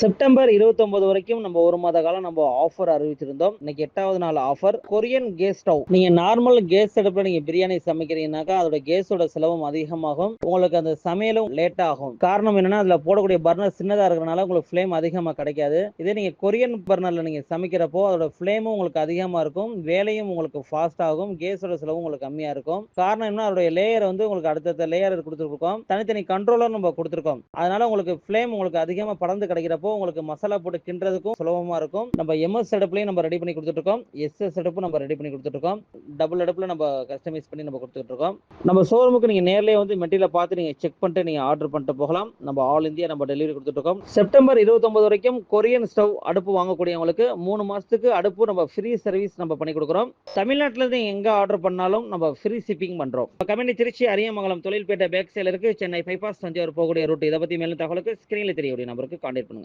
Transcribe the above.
September 29 வரைக்கும் நம்ம ஒரு மாத காலம் நம்ம ஆஃபர் அறிவிச்சிருந்தோம். இன்னைக்கு எட்டாவது நாள் ஆஃபர் கொரியன் கேஸ் ஸ்டவ் நீங்க நார்மல் கேஸ் அடுப்புல நீங்க பிரியாணி சமைக்கிறீங்கன்னாக்கா அதோட கேஸோட செலவும் அதிகமாகும். உங்களுக்கு அந்த சமையலும் லேட் ஆகும். காரணம் என்னன்னா அதுல போடக்கூடிய பர்னர் சின்னதா இருக்கிறனால உங்களுக்கு ஃப்ளேம் அதிகமா கிடைக்காது. இதே நீங்க கொரியன் பர்னர்ல நீங்க சமைக்கிறப்போ அதோட ஃப்ளேமும் உங்களுக்கு அதிகமா இருக்கும். வேலையும் உங்களுக்கு ஃபாஸ்ட் ஆகும். கேஸோட செலவும் உங்களுக்கு கம்மியா இருக்கும். காரணம் என்ன அதோட லேயர் வந்து உங்களுக்கு அடுத்தடுத்த லேயர் கொடுத்துருக்கோம். தனித்தனி கண்ட்ரோலர் நம்ம கொடுத்துருக்கோம். அதனால உங்களுக்கு ஃப்ளேம் உங்களுக்கு அதிகமா பறந்து கிடைக்கிறப்போ உங்களுக்கு மசாலா போட்டு கிண்டுறதுக்கும் சுலபமா இருக்கும். நம்ம எம்எஸ் அடுப்புலையும் நம்ம ரெடி பண்ணி கொடுத்துட்டு இருக்கோம் எஸ்எஸ் அடுப்பு நம்ம ரெடி பண்ணி கொடுத்துட்டு இருக்கோம் டபுள் அடுப்புல நம்ம கஸ்டமைஸ் பண்ணி நம்ம கொடுத்துட்டு இருக்கோம் நம்ம ஷோரூமுக்கு நீங்க நேர்லேயே வந்து மெட்டீரியல் பார்த்து நீங்க செக் பண்ணிட்டு நீங்க ஆர்டர் பண்ணிட்டு போகலாம். நம்ம ஆல் இந்தியா நம்ம டெலிவரி கொடுத்துட்டு இருக்கோம் செப்டம்பர் 29 வரைக்கும் கொரியன் ஸ்டவ் அடுப்பு வாங்கக்கூடியவங்களுக்கு மூணு மாசத்துக்கு அடுப்பு நம்ம ஃப்ரீ சர்வீஸ் நம்ம பண்ணி கொடுக்குறோம். தமிழ்நாட்டுல இருந்து எங்க ஆர்டர் பண்ணாலும் நம்ம ஃப்ரீ ஷிப்பிங் பண்றோம். கம்பெனி திருச்சி அரியமங்கலம் தொழில்பேட்டை பேக் சைல இருக்கு. சென்னை பைபாஸ் தஞ்சாவூர் போகக்கூடிய ரூட் இதை பத்தி மேலும் தகவலுக்கு ஸ்கிரீன்ல தெரியக்கூடிய நம்பருக்கு கான்டாக்ட் பண்ணுங்க.